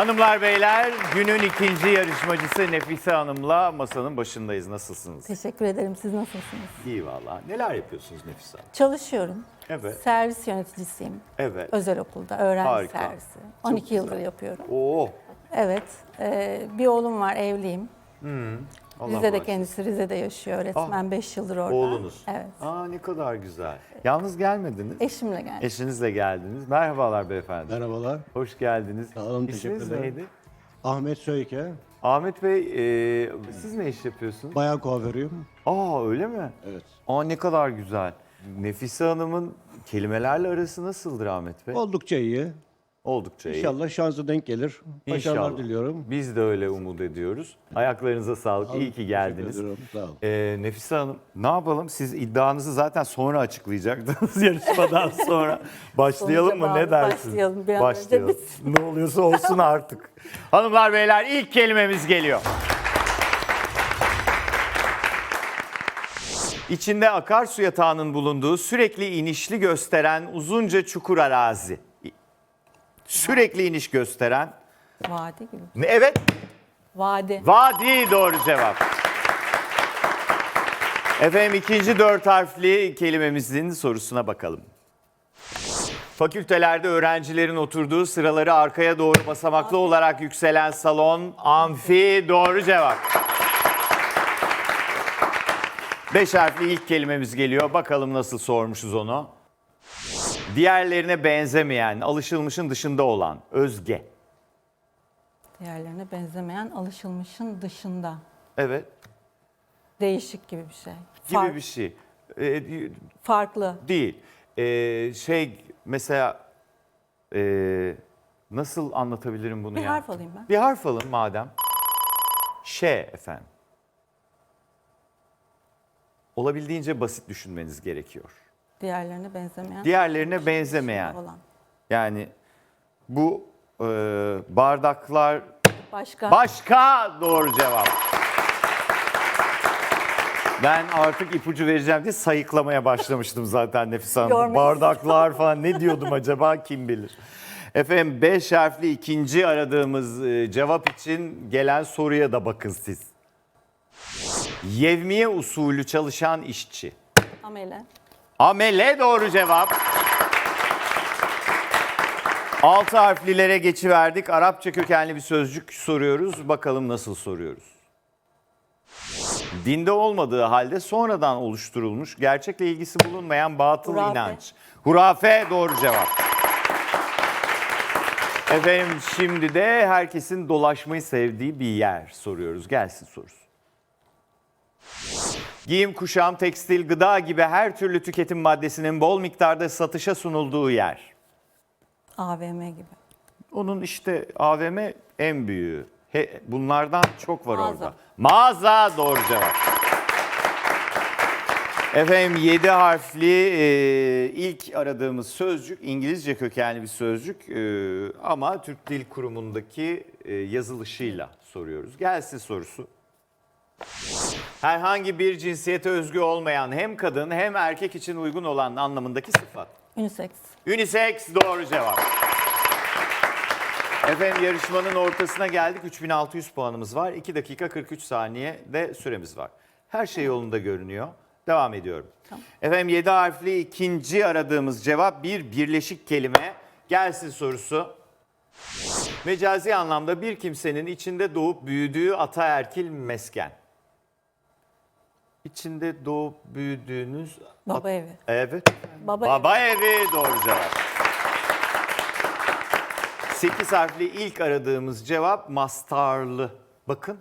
Hanımlar beyler günün ikinci yarışmacısı Nefise Hanım'la masanın başındayız. Nasılsınız? Teşekkür ederim. Siz nasılsınız? İyi valla. Neler yapıyorsunuz Nefise Hanım? Çalışıyorum. Evet. Servis yöneticisiyim. Evet. Özel okulda öğrenci Harika. servisi. 12 yıldır yapıyorum. Oo. Evet. e, bir oğlum var, evliyim. Allah Rize'de bağışlasın. kendisi Rize'de yaşıyor. Öğretmen 5 yıldır orada. Oğlunuz. Evet. Aa ne kadar güzel. Yalnız gelmediniz. Eşimle geldim. Eşinizle geldiniz. Merhabalar beyefendi. Merhabalar. Hoş geldiniz. Sağ olun, İsminiz teşekkür ederim. neydi? Ahmet Söyke. Ahmet Bey, e, siz ne iş yapıyorsunuz? Bayağı kuaförüyüm. Aa öyle mi? Evet. Aa ne kadar güzel. Nefise Hanım'ın kelimelerle arası nasıldır Ahmet Bey? Oldukça iyi. Oldukça iyi. İnşallah şansı denk gelir. Başarılar İnşallah. diliyorum. Biz de öyle umut ediyoruz. Ayaklarınıza sağlık. İyi ki geldiniz. Ederim, Sağ olun. Ee, Nefise Hanım ne yapalım? Siz iddianızı zaten sonra açıklayacaktınız yarışmadan sonra. Başlayalım mı? Sonuca Ne bağlı. dersiniz? Başlayalım, bir an önce Başlayalım. Ne oluyorsa olsun artık. Hanımlar beyler ilk kelimemiz geliyor. İçinde akarsu yatağının bulunduğu sürekli inişli gösteren uzunca çukur arazi. Sürekli iniş gösteren. Vadi gibi. Ne- Evet, Vadi. Vadi doğru cevap. Efendim ikinci dört harfli kelimemizin sorusuna bakalım. Fakültelerde öğrencilerin oturduğu sıraları arkaya doğru basamaklı olarak yükselen salon, amfi doğru cevap. Beş harfli ilk kelimemiz geliyor. Bakalım nasıl sormuşuz onu. Diğerlerine benzemeyen, alışılmışın dışında olan, özge. Diğerlerine benzemeyen alışılmışın dışında. Evet, Değişik gibi bir şey. gibi Fark- bir şey. Ee, Farklı. Değil. Ee, şey mesela ee, nasıl anlatabilirim bunu Bir ya? harf alayım ben. Bir harf alın madem. Ş efendim. Olabildiğince basit düşünmeniz gerekiyor. Diğerlerine benzemeyen. Diğerlerine benzemeyen. Olan. Yani bu ee, bardaklar Başka. Başka doğru cevap. Ben artık ipucu vereceğim diye sayıklamaya başlamıştım zaten Nefis Hanım. Görmek Bardaklar falan ne diyordum acaba kim bilir. Efendim 5 harfli ikinci aradığımız e, cevap için gelen soruya da bakın siz. Yevmiye usulü çalışan işçi. Amele. Amele doğru cevap. Altı harflilere geçiverdik. Arapça kökenli bir sözcük soruyoruz. Bakalım nasıl soruyoruz. Dinde olmadığı halde sonradan oluşturulmuş, gerçekle ilgisi bulunmayan batıl Hurafe. inanç. Hurafe doğru cevap. Efendim şimdi de herkesin dolaşmayı sevdiği bir yer soruyoruz. Gelsin sorusu. Giyim, kuşam, tekstil, gıda gibi her türlü tüketim maddesinin bol miktarda satışa sunulduğu yer. AVM gibi. Onun işte AVM en büyüğü. He, bunlardan çok var Mağaza. orada. Mağaza doğru cevap. Efendim 7 harfli e, ilk aradığımız sözcük İngilizce kökenli bir sözcük e, ama Türk Dil Kurumu'ndaki e, yazılışıyla soruyoruz. Gelsin sorusu. Herhangi bir cinsiyete özgü olmayan hem kadın hem erkek için uygun olan anlamındaki sıfat. Unisex. Unisex doğru cevap. Efendim yarışmanın ortasına geldik. 3600 puanımız var. 2 dakika 43 saniye de süremiz var. Her şey yolunda görünüyor. Devam ediyorum. Efendim 7 harfli ikinci aradığımız cevap bir birleşik kelime. Gelsin sorusu. Mecazi anlamda bir kimsenin içinde doğup büyüdüğü ataerkil mesken. İçinde doğup büyüdüğünüz... Baba evi. Evet. Baba, Baba evi doğru cevap. 8 harfli ilk aradığımız cevap mastarlı. Bakın.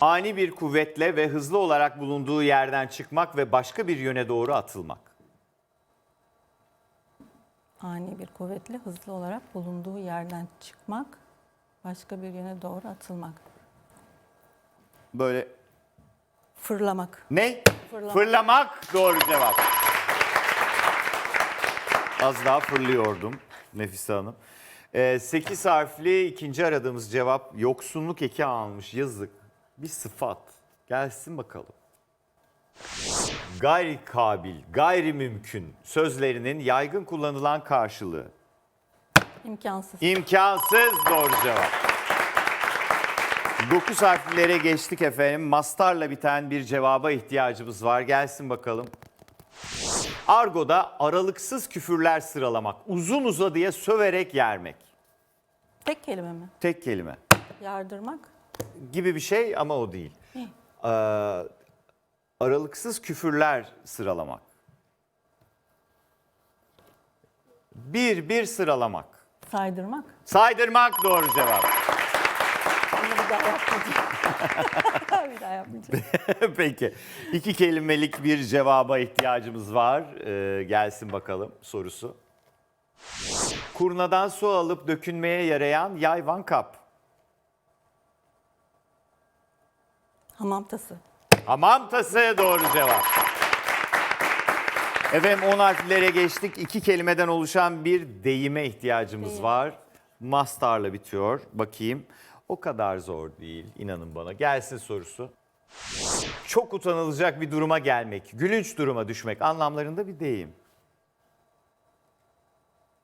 Ani bir kuvvetle ve hızlı olarak bulunduğu yerden çıkmak ve başka bir yöne doğru atılmak. Ani bir kuvvetle hızlı olarak bulunduğu yerden çıkmak, başka bir yöne doğru atılmak. Böyle Fırlamak. ne? Fırlamak. Fırlamak doğru cevap. Az daha fırlıyordum Nefise Hanım. 8 harfli ikinci aradığımız cevap yoksunluk eki almış yazık. Bir sıfat. Gelsin bakalım. Gayri kabil, gayri mümkün sözlerinin yaygın kullanılan karşılığı. İmkansız. İmkansız doğru cevap. 9 harflere geçtik efendim. Mastarla biten bir cevaba ihtiyacımız var. Gelsin bakalım. Argo'da aralıksız küfürler sıralamak, uzun uzadıya söverek yermek. Tek kelime mi? Tek kelime Yardırmak. gibi bir şey ama o değil. Ee, aralıksız küfürler sıralamak. Bir bir sıralamak. Saydırmak. Saydırmak doğru cevap. Daha yapmayacağım. bir daha yapmayacağım. Peki. İki kelimelik bir cevaba ihtiyacımız var. Ee, gelsin bakalım sorusu. Kurnadan su alıp dökünmeye yarayan yayvan kap. Hamam tası. Hamam tası doğru cevap. Efendim 10 harflere geçtik. İki kelimeden oluşan bir deyime ihtiyacımız var. Mastarla bitiyor. Bakayım. O kadar zor değil. inanın bana. Gelsin sorusu. Çok utanılacak bir duruma gelmek, gülünç duruma düşmek anlamlarında bir deyim.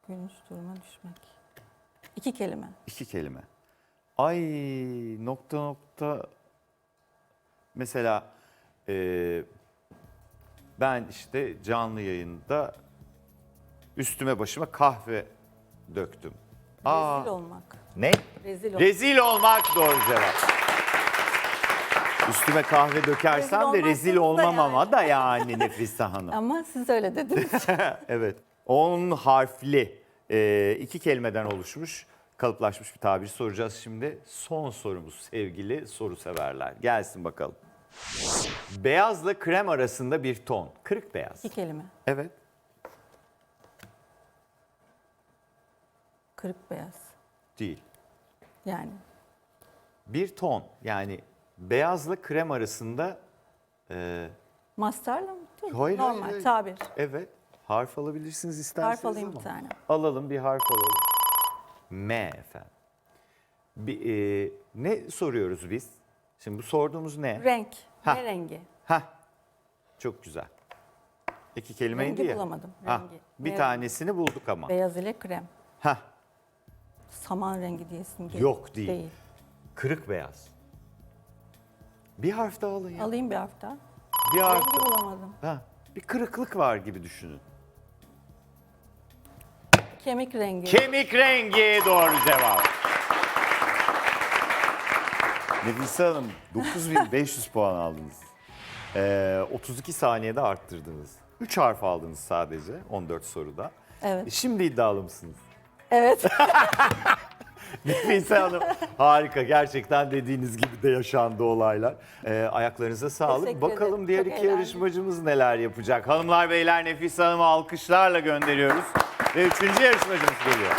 Gülünç duruma düşmek. İki kelime. İki kelime. Ay nokta nokta. Mesela e, ben işte canlı yayında üstüme başıma kahve döktüm. Aa, Rezil olmak. Ne? Rezil olmak. Rezil olmak doğru cevap. Üstüme kahve dökersem Rezil de rezil da olmam ama da yani Nefise Hanım. Ama siz öyle dediniz. evet. 10 harfli e, iki kelimeden oluşmuş kalıplaşmış bir tabir soracağız şimdi. Son sorumuz sevgili soru severler. Gelsin bakalım. Beyazla krem arasında bir ton. Kırık beyaz. İki kelime. Evet. Kırık beyaz. Değil. Yani Bir ton. Yani beyazla krem arasında e, mastarla mı? Hayır, hayır, Normal hayır. tabir. evet harf alabilirsiniz isterseniz Harf alayım ama. bir tane. Alalım bir harf alalım. M efendim. Bir, e, ne soruyoruz biz? Şimdi bu sorduğumuz ne? Renk. Ha. Ne rengi? Hah. Çok güzel. İki kelimeydi Rengi ya. bulamadım, Hah, rengi. Bir Ne tanesini bulduk ama. Beyaz ile krem. Hah. Saman rengi diyesin geliyor. Yok, değil. Kırık beyaz. Bir harf daha alın ya. Alayım bir harf daha. Bir harf. Rengi bulamadım. Ha, bir kırıklık var gibi düşünün. Kemik rengi. Kemik rengi doğru cevap. Nefise Hanım 9500 puan aldınız. Ee, 32 saniyede arttırdınız. 3 harf aldınız sadece 14 soruda. Evet. Şimdi iddialı mısınız? Evet. Nefise Hanım harika. Gerçekten dediğiniz gibi de yaşandı olaylar. Ee, ayaklarınıza sağlık. Teşekkür Bakalım ederim. diğer Çok iki eğlendim. yarışmacımız neler yapacak. Hanımlar beyler Nefise Hanım'ı alkışlarla gönderiyoruz. Ve üçüncü yarışmacımız geliyor.